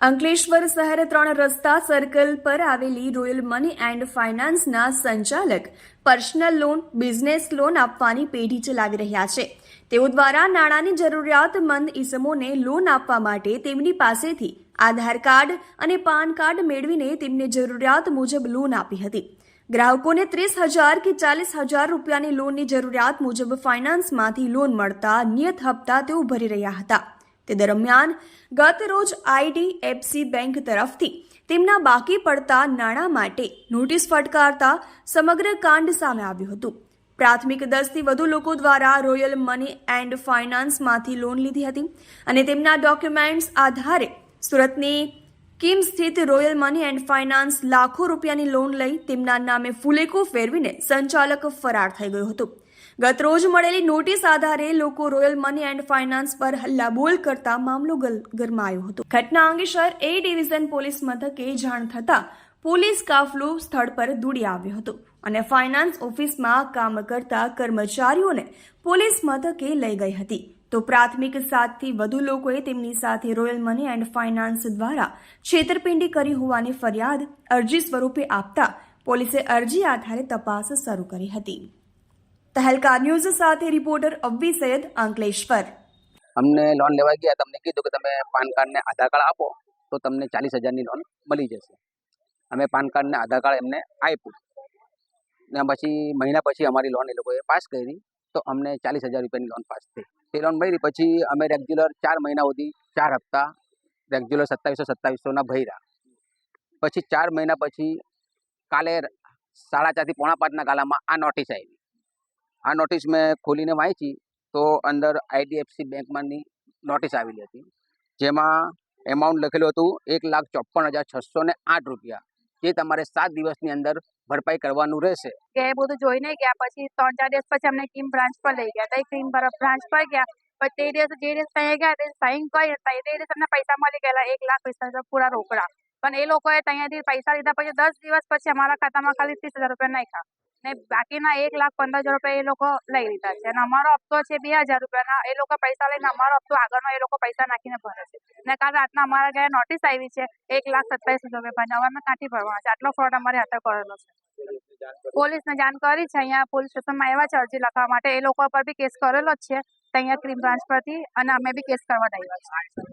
અંકલેશ્વર શહેર ત્રણ રસ્તા સર્કલ પર આવેલી રોયલ મની એન્ડ ફાઇનાન્સના સંચાલક પર્સનલ લોન બિઝનેસ લોન આપવાની પેઢી ચલાવી રહ્યા છે. તેઓ દ્વારા નાણાંની જરૂરિયાતમંદ ઇસમોને લોન આપવા માટે તેમની પાસેથી આધાર કાર્ડ અને પાન કાર્ડ મેળવીને તેમને જરૂરિયાત મુજબ લોન આપી હતી. ગ્રાહકોને ત્રીસ હજાર કે ચાલીસ હજાર રૂપિયાની લોનની જરૂરિયાત મુજબ ફાઇનાન્સમાંથી લોન મળતા નિયત હપ્તા તેઓ ભરી રહ્યા હતા. તે દરમિયાન ગત રોજ આઈડીએફસી બેંક તરફથી તેમના બાકી પડતા નાણાં માટે નોટિસ ફટકારતા સમગ્ર કાંડ સામે આવ્યું હતું. પ્રાથમિક દસથી વધુ લોકો દ્વારા રોયલ મની એન્ડ ફાઇનાન્સમાંથી લોન લીધી હતી અને તેમના ડોક્યુમેન્ટ્સ આધારે સુરતની કિમ સ્થિત રોયલ મની એન્ડ ફાઇનાન્સ લાખો રૂપિયાની લોન લઈ તેમના નામે ફુલેકો ફેરવીને સંચાલક ફરાર થઈ ગયો હતો. ગત રોજ મળેલી નોટિસ આધારે લોકો રોયલ મની એન્ડ ફાઇનાન્સ પર હલ્લાબોલ કરતા મામલો ગરમાયો હતો. ઘટના અંગે શહેર એ ડિવિઝન પોલીસ મથકે જાણ થતાં પોલીસ કાફલો સ્થળ પર દોડી આવ્યો હતો અને ફાઇનાન્સ ઓફિસમાં કામ કરતા કર્મચારીઓને પોલીસ મથકે લઈ ગઈ હતી. તો પ્રાથમિક સાતથી વધુ લોકોએ તેમની સાથે રોયલ મની એન્ડ ફાઇનાન્સ દ્વારા છેતરપિંડી કરી હોવાની ફરિયાદ અરજી સ્વરૂપે આપતા પોલીસે અરજી આધારે તપાસ શરૂ કરી હતી. તહેલકા ન્યૂઝ સાથે રિપોર્ટર અવ્વી સૈયદ અંકલેશ્વર. અમને લોન લેવા ગયા, તમને કીધું કે તમે પાન કાર્ડ ને આધાર કાર્ડ આપો, તો તમને ચાલીસ હજારની લોન મળી જશે. અમે પાન કાર્ડ ને આધાર કાર્ડ એમને આપ્યું. ને પછી મહિના પછી અમારી લોન એ લોકોએ પાસ કરી. તો અમને ચાલીસ હજાર રૂપિયાની લોન પાસ થઈ તે લોન ભરી પછી અમે રેગ્યુલર ચાર મહિના સુધી, ચાર હપ્તા રેગ્યુલર સત્તાવીસો, સત્તાવીસોના ભર્યા. પછી ચાર મહિના પછી કાલે સાડા ચારથી પોણા પાંચના ગાલામાં આ નોટિસ આવી. આ નોટિસ મેં ખોલીને વાંચી તો અંદર આઈડીએફસી બેંકમાંની નોટિસ આવેલી હતી. જેમાં એમાઉન્ટ લખેલું હતું એક લાખ ચોપન હજાર છસો ને આઠ રૂપિયા. જે તમારે સાત દિવસની અંદર ભરપાઈ કરવાનું રહેશે. કે એ બધું જોઈને ગયા, પછી ત્રણ ચાર દિવસ પછી અમને કિમ બ્રાન્ચ પર લઈ ગયા. ત્યાં કિમ બ્રાન્ચ પર ગયા. પછી તે દિવસે જે દિવસ ત્યાં ગયા, તે સાઈન કરી તે દિવસે અમને પૈસા મળી ગયેલા એક લાખ પૈસા પૂરા રોકડા. પણ એ લોકોએ ત્યાંથી પૈસા લીધા, પછી દસ દિવસ પછી અમારા ખાતામાં ખાલી ત્રીસ હજાર રૂપિયા નાખ્યા. ને બાકીના એક લાખ પંદર હજાર રૂપિયા એ લોકો લઈ લીધા છે. અને અમારો હપ્તો છે બે હજાર રૂપિયાના. એ લોકો પૈસા લઈને અમારો હપ્તો આગળનો એ લોકો પૈસા નાખીને ભરે છે. ને કાલ રાતના અમારા ઘરે નોટિસ આવી છે, એક લાખ સત્તાવીસ હજાર રૂપિયા હવે અમે કાંઠી ભરવાના છે. આટલો ફ્રોડ અમારે હાથે કરેલો છે. પોલીસને જાણ કરી છે. અહીંયા પોલીસ સ્ટેશનમાં આવ્યા છે અરજી લખવા માટે એ લોકો પર બી કેસ કરેલો જ છે. અહીંયા ક્રીમ બ્રાન્ચ પરથી અને અમે બી કેસ કરવા આવ્યા છે